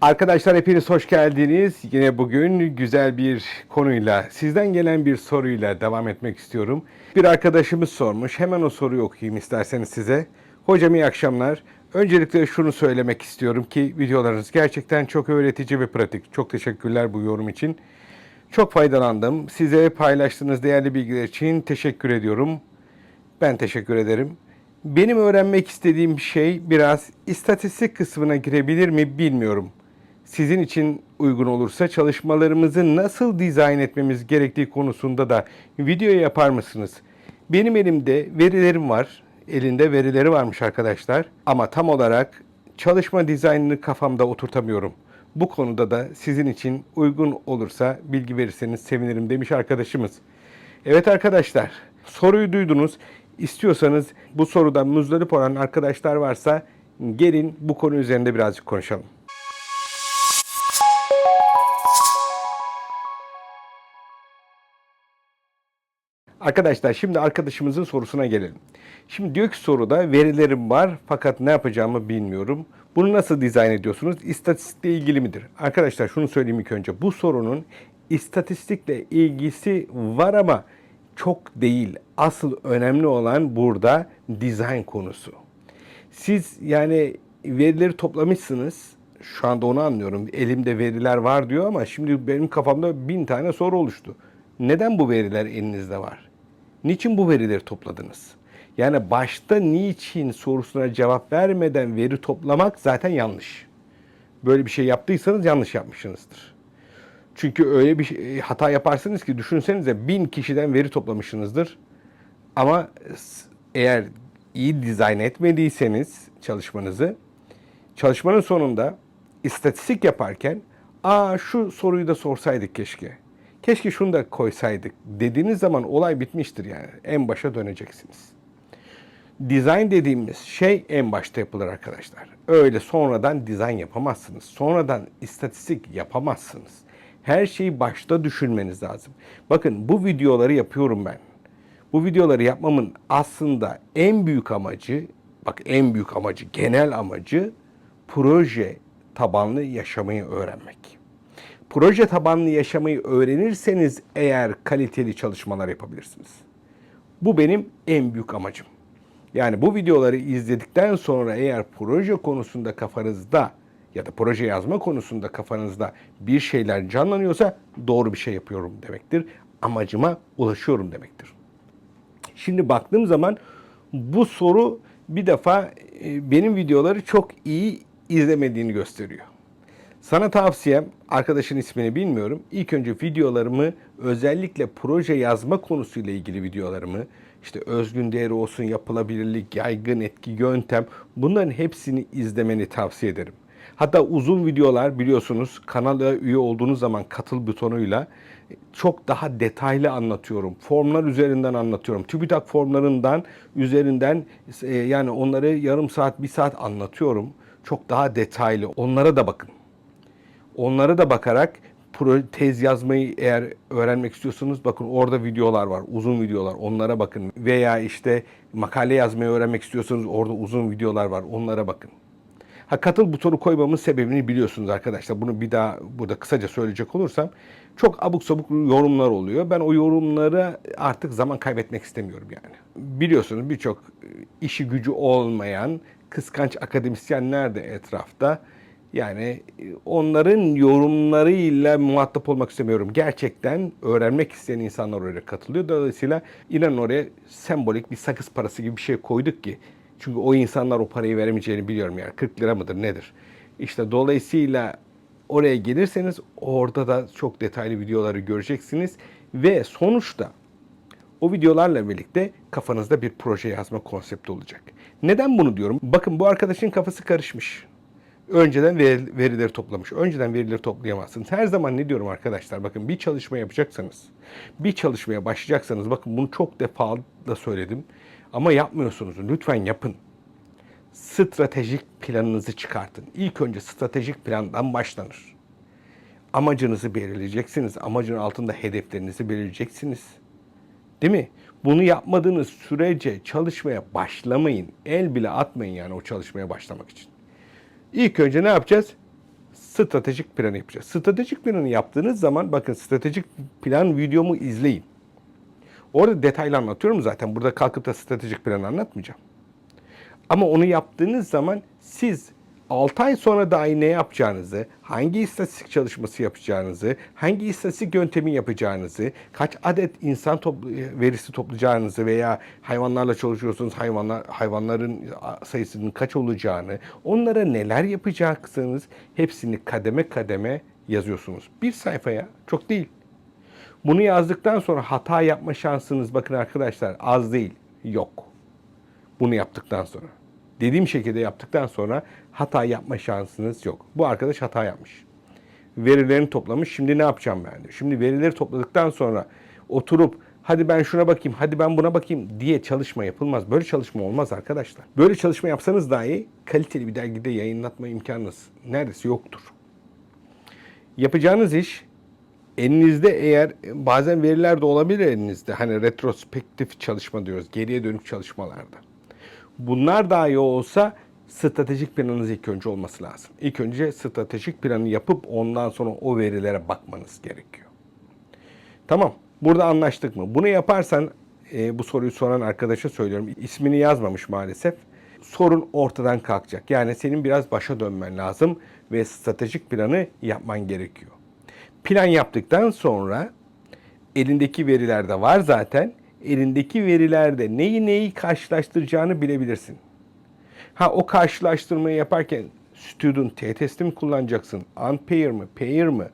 Arkadaşlar hepiniz hoş geldiniz. Yine bugün güzel bir konuyla, sizden gelen bir soruyla devam etmek istiyorum. Bir arkadaşımız sormuş. Hemen o soruyu okuyayım isterseniz size. Hocam iyi akşamlar. Öncelikle şunu söylemek istiyorum ki videolarınız gerçekten çok öğretici ve pratik. Çok teşekkürler bu yorum için. Çok faydalandım. Size paylaştığınız değerli bilgiler için teşekkür ediyorum. Ben teşekkür ederim. Benim öğrenmek istediğim şey biraz istatistik kısmına girebilir mi bilmiyorum. Sizin için uygun olursa çalışmalarımızı nasıl dizayn etmemiz gerektiği konusunda da video yapar mısınız? Benim elimde verilerim var. Elinde verileri varmış arkadaşlar. Ama tam olarak çalışma dizaynını kafamda oturtamıyorum. Bu konuda da sizin için uygun olursa bilgi verirseniz sevinirim demiş arkadaşımız. Evet arkadaşlar, soruyu duydunuz. İstiyorsanız bu sorudan muzdarip olan arkadaşlar varsa gelin bu konu üzerinde birazcık konuşalım. Arkadaşlar şimdi arkadaşımızın sorusuna gelelim. Şimdi diyor ki soruda verilerim var fakat ne yapacağımı bilmiyorum. Bunu nasıl dizayn ediyorsunuz? İstatistikle ilgili midir? Arkadaşlar şunu söyleyeyim ilk önce. Bu sorunun istatistikle ilgisi var ama çok değil. Asıl önemli olan burada dizayn konusu. Siz yani verileri toplamışsınız. Şu anda onu anlıyorum. Elimde veriler var diyor ama şimdi benim kafamda bin tane soru oluştu. Neden bu veriler elinizde var? Niçin bu verileri topladınız? Yani başta niçin sorusuna cevap vermeden veri toplamak zaten yanlış. Böyle bir şey yaptıysanız yanlış yapmışsınızdır. Çünkü öyle bir şey, hata yaparsınız ki düşünsenize bin kişiden veri toplamışsınızdır. Ama eğer iyi dizayn etmediyseniz çalışmanızı, çalışmanın sonunda istatistik yaparken aa şu soruyu da sorsaydık keşke. Keşke şunu da koysaydık dediğiniz zaman olay bitmiştir yani. En başa döneceksiniz. Dizayn dediğimiz şey en başta yapılır arkadaşlar. Öyle sonradan dizayn yapamazsınız. Sonradan istatistik yapamazsınız. Her şeyi başta düşünmeniz lazım. Bakın bu videoları yapıyorum ben. Bu videoları yapmamın aslında en büyük amacı, bak en büyük amacı, genel amacı proje tabanlı yaşamayı öğrenmek. Proje tabanlı yaşamayı öğrenirseniz eğer kaliteli çalışmalar yapabilirsiniz. Bu benim en büyük amacım. Yani bu videoları izledikten sonra eğer proje konusunda kafanızda ya da proje yazma konusunda kafanızda bir şeyler canlanıyorsa doğru bir şey yapıyorum demektir. Amacıma ulaşıyorum demektir. Şimdi baktığım zaman bu soru bir defa e, benim videoları çok iyi izlemediğini gösteriyor. Sana tavsiyem, arkadaşın ismini bilmiyorum. İlk önce videolarımı özellikle proje yazma konusuyla ilgili videolarımı, işte özgün değeri olsun, yapılabilirlik, yaygın etki, yöntem bunların hepsini izlemeni tavsiye ederim. Hatta uzun videolar biliyorsunuz kanala üye olduğunuz zaman katıl butonuyla çok daha detaylı anlatıyorum. Formlar üzerinden anlatıyorum. TÜBİTAK formlarından üzerinden e, yani onları yarım saat, bir saat anlatıyorum. Çok daha detaylı. Onlara da bakın. Onlara da bakarak tez yazmayı eğer öğrenmek istiyorsanız bakın orada videolar var, uzun videolar. Onlara bakın. Veya işte makale yazmayı öğrenmek istiyorsanız orada uzun videolar var. Onlara bakın. Ha katıl butonu koymamın sebebini biliyorsunuz arkadaşlar. Bunu bir daha burada kısaca söyleyecek olursam çok abuk sabuk yorumlar oluyor. Ben o yorumlara artık zaman kaybetmek istemiyorum yani. Biliyorsunuz birçok işi gücü olmayan kıskanç akademisyenler de etrafta. Yani onların yorumlarıyla muhatap olmak istemiyorum. Gerçekten öğrenmek isteyen insanlar oraya katılıyor. Dolayısıyla inanın oraya sembolik bir sakız parası gibi bir şey koyduk ki. Çünkü o insanlar o parayı veremeyeceğini biliyorum yani 40 lira mıdır nedir? İşte dolayısıyla oraya gelirseniz orada da çok detaylı videoları göreceksiniz ve sonuçta o videolarla birlikte kafanızda bir proje yazma konsepti olacak. Neden bunu diyorum? Bakın bu arkadaşın kafası karışmış. Önceden verileri toplamış. Önceden verileri toplayamazsınız. Her zaman ne diyorum arkadaşlar? Bakın bir çalışma yapacaksanız, bir çalışmaya başlayacaksanız, bakın bunu çok defa da söyledim. Ama yapmıyorsunuz. Lütfen yapın. Stratejik planınızı çıkartın. İlk önce stratejik plandan başlanır. Amacınızı belirleyeceksiniz. Amacın altında hedeflerinizi belirleyeceksiniz. Değil mi? Bunu yapmadığınız sürece çalışmaya başlamayın. El bile atmayın yani o çalışmaya başlamak için. İlk önce ne yapacağız? Stratejik planı yapacağız. Stratejik planı yaptığınız zaman bakın stratejik plan videomu izleyin. Orada detaylı anlatıyorum zaten. Burada kalkıp da stratejik planı anlatmayacağım. Ama onu yaptığınız zaman siz 6 ay sonra dahi ne yapacağınızı, hangi istatistik çalışması yapacağınızı, hangi istatistik yöntemi yapacağınızı, kaç adet insan topl- verisi toplayacağınızı veya hayvanlarla çalışıyorsunuz hayvanlar hayvanların sayısının kaç olacağını, onlara neler yapacaksınız hepsini kademe kademe yazıyorsunuz. Bir sayfaya çok değil. Bunu yazdıktan sonra hata yapma şansınız bakın arkadaşlar az değil, yok. Bunu yaptıktan sonra. Dediğim şekilde yaptıktan sonra hata yapma şansınız yok. Bu arkadaş hata yapmış. Verilerini toplamış. Şimdi ne yapacağım ben diyor. Şimdi verileri topladıktan sonra oturup hadi ben şuna bakayım, hadi ben buna bakayım diye çalışma yapılmaz. Böyle çalışma olmaz arkadaşlar. Böyle çalışma yapsanız dahi kaliteli bir dergide yayınlatma imkanınız neredeyse yoktur. Yapacağınız iş elinizde eğer bazen veriler de olabilir elinizde. Hani retrospektif çalışma diyoruz. Geriye dönük çalışmalarda. Bunlar dahi olsa stratejik planınız ilk önce olması lazım. İlk önce stratejik planı yapıp ondan sonra o verilere bakmanız gerekiyor. Tamam. Burada anlaştık mı? Bunu yaparsan e, bu soruyu soran arkadaşa söylüyorum. İsmini yazmamış maalesef. Sorun ortadan kalkacak. Yani senin biraz başa dönmen lazım ve stratejik planı yapman gerekiyor. Plan yaptıktan sonra elindeki veriler de var zaten. Elindeki verilerde neyi neyi karşılaştıracağını bilebilirsin. Ha o karşılaştırmayı yaparken student t-testi mi kullanacaksın? Unpair mı? Pair mı?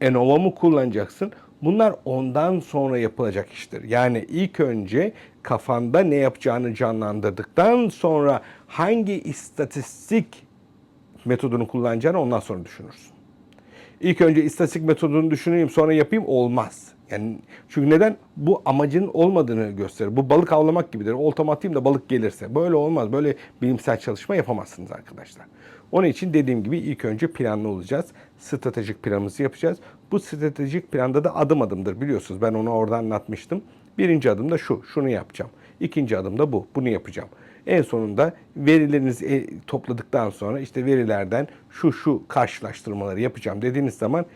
ENOVA mı kullanacaksın? Bunlar ondan sonra yapılacak iştir. Yani ilk önce kafanda ne yapacağını canlandırdıktan sonra hangi istatistik metodunu kullanacağını ondan sonra düşünürsün. İlk önce istatistik metodunu düşüneyim sonra yapayım olmaz. Yani çünkü neden? Bu amacın olmadığını gösterir. Bu balık avlamak gibidir. Oltam atayım da balık gelirse. Böyle olmaz. Böyle bilimsel çalışma yapamazsınız arkadaşlar. Onun için dediğim gibi ilk önce planlı olacağız. Stratejik planımızı yapacağız. Bu stratejik planda da adım adımdır biliyorsunuz. Ben onu orada anlatmıştım. Birinci adım da şu. Şunu yapacağım. İkinci adım da bu. Bunu yapacağım. En sonunda verilerinizi e, topladıktan sonra işte verilerden şu şu karşılaştırmaları yapacağım dediğiniz zaman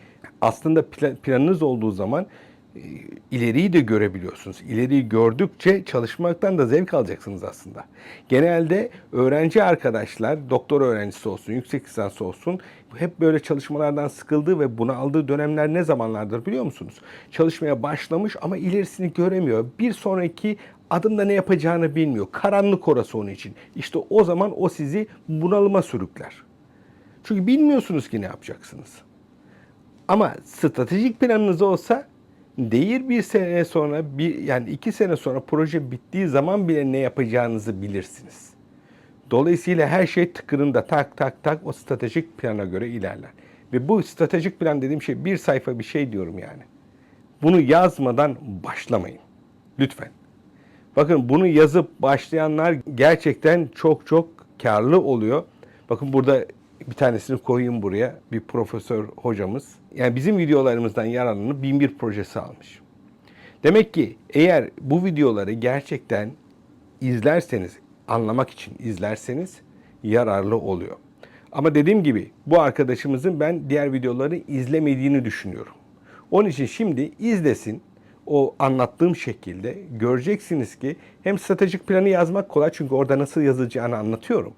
aslında plan- planınız olduğu zaman ileriyi de görebiliyorsunuz. İleriyi gördükçe çalışmaktan da zevk alacaksınız aslında. Genelde öğrenci arkadaşlar, doktor öğrencisi olsun, yüksek lisans olsun hep böyle çalışmalardan sıkıldığı ve buna aldığı dönemler ne zamanlardır biliyor musunuz? Çalışmaya başlamış ama ilerisini göremiyor. Bir sonraki adımda ne yapacağını bilmiyor. Karanlık orası onun için. İşte o zaman o sizi bunalıma sürükler. Çünkü bilmiyorsunuz ki ne yapacaksınız. Ama stratejik planınız olsa değil bir sene sonra bir yani iki sene sonra proje bittiği zaman bile ne yapacağınızı bilirsiniz. Dolayısıyla her şey tıkırında tak tak tak o stratejik plana göre ilerler. Ve bu stratejik plan dediğim şey bir sayfa bir şey diyorum yani. Bunu yazmadan başlamayın. Lütfen. Bakın bunu yazıp başlayanlar gerçekten çok çok karlı oluyor. Bakın burada bir tanesini koyayım buraya. Bir profesör hocamız. Yani bizim videolarımızdan yararlanıp bin bir projesi almış. Demek ki eğer bu videoları gerçekten izlerseniz, anlamak için izlerseniz yararlı oluyor. Ama dediğim gibi bu arkadaşımızın ben diğer videoları izlemediğini düşünüyorum. Onun için şimdi izlesin o anlattığım şekilde göreceksiniz ki hem stratejik planı yazmak kolay çünkü orada nasıl yazılacağını anlatıyorum.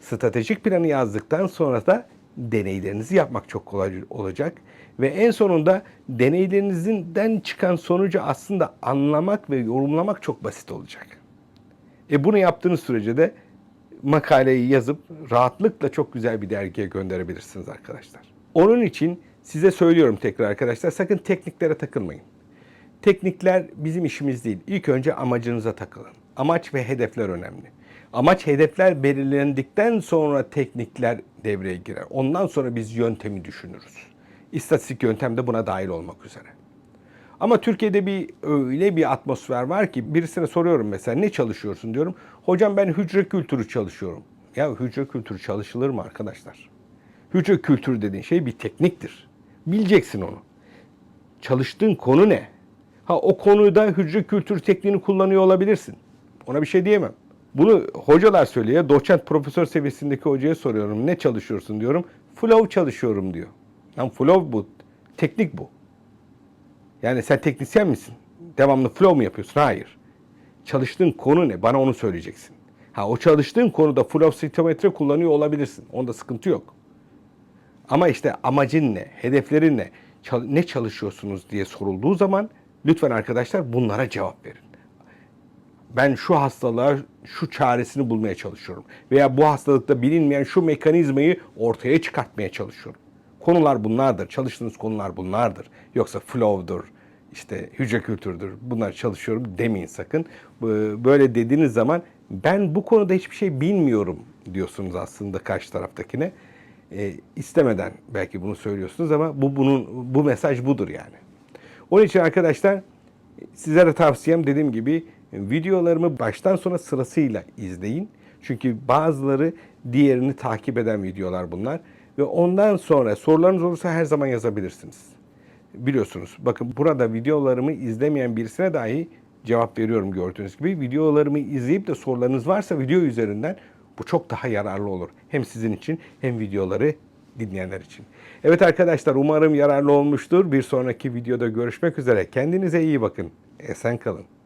Stratejik planı yazdıktan sonra da deneylerinizi yapmak çok kolay olacak ve en sonunda deneylerinizden çıkan sonucu aslında anlamak ve yorumlamak çok basit olacak. E bunu yaptığınız sürece de makaleyi yazıp rahatlıkla çok güzel bir dergiye gönderebilirsiniz arkadaşlar. Onun için size söylüyorum tekrar arkadaşlar sakın tekniklere takılmayın. Teknikler bizim işimiz değil. İlk önce amacınıza takılın. Amaç ve hedefler önemli. Amaç hedefler belirlendikten sonra teknikler devreye girer. Ondan sonra biz yöntemi düşünürüz. İstatistik yöntem de buna dahil olmak üzere. Ama Türkiye'de bir öyle bir atmosfer var ki birisine soruyorum mesela ne çalışıyorsun diyorum. Hocam ben hücre kültürü çalışıyorum. Ya hücre kültürü çalışılır mı arkadaşlar? Hücre kültürü dediğin şey bir tekniktir. Bileceksin onu. Çalıştığın konu ne? Ha o konuda hücre kültür tekniğini kullanıyor olabilirsin. Ona bir şey diyemem. Bunu hocalar söylüyor. Doçent profesör seviyesindeki hocaya soruyorum. Ne çalışıyorsun diyorum. Flow çalışıyorum diyor. Lan flow bu. Teknik bu. Yani sen teknisyen misin? Devamlı flow mu yapıyorsun? Hayır. Çalıştığın konu ne? Bana onu söyleyeceksin. Ha o çalıştığın konuda flow sitometre kullanıyor olabilirsin. Onda sıkıntı yok. Ama işte amacın ne? Hedeflerin ne? Ne çalışıyorsunuz diye sorulduğu zaman lütfen arkadaşlar bunlara cevap verin. Ben şu hastalığa şu çaresini bulmaya çalışıyorum. Veya bu hastalıkta bilinmeyen şu mekanizmayı ortaya çıkartmaya çalışıyorum. Konular bunlardır. Çalıştığınız konular bunlardır. Yoksa flow'dur, işte hücre kültürdür. Bunlar çalışıyorum demeyin sakın. Bu- Böyle dediğiniz zaman ben bu konuda hiçbir şey bilmiyorum diyorsunuz aslında karşı taraftakine. E, istemeden belki bunu söylüyorsunuz ama bu bunun bu mesaj budur yani. Onun için arkadaşlar sizlere tavsiyem dediğim gibi videolarımı baştan sona sırasıyla izleyin. Çünkü bazıları diğerini takip eden videolar bunlar. Ve ondan sonra sorularınız olursa her zaman yazabilirsiniz. Biliyorsunuz bakın burada videolarımı izlemeyen birisine dahi cevap veriyorum gördüğünüz gibi. Videolarımı izleyip de sorularınız varsa video üzerinden bu çok daha yararlı olur. Hem sizin için hem videoları dinleyenler için. Evet arkadaşlar umarım yararlı olmuştur. Bir sonraki videoda görüşmek üzere. Kendinize iyi bakın. Esen kalın.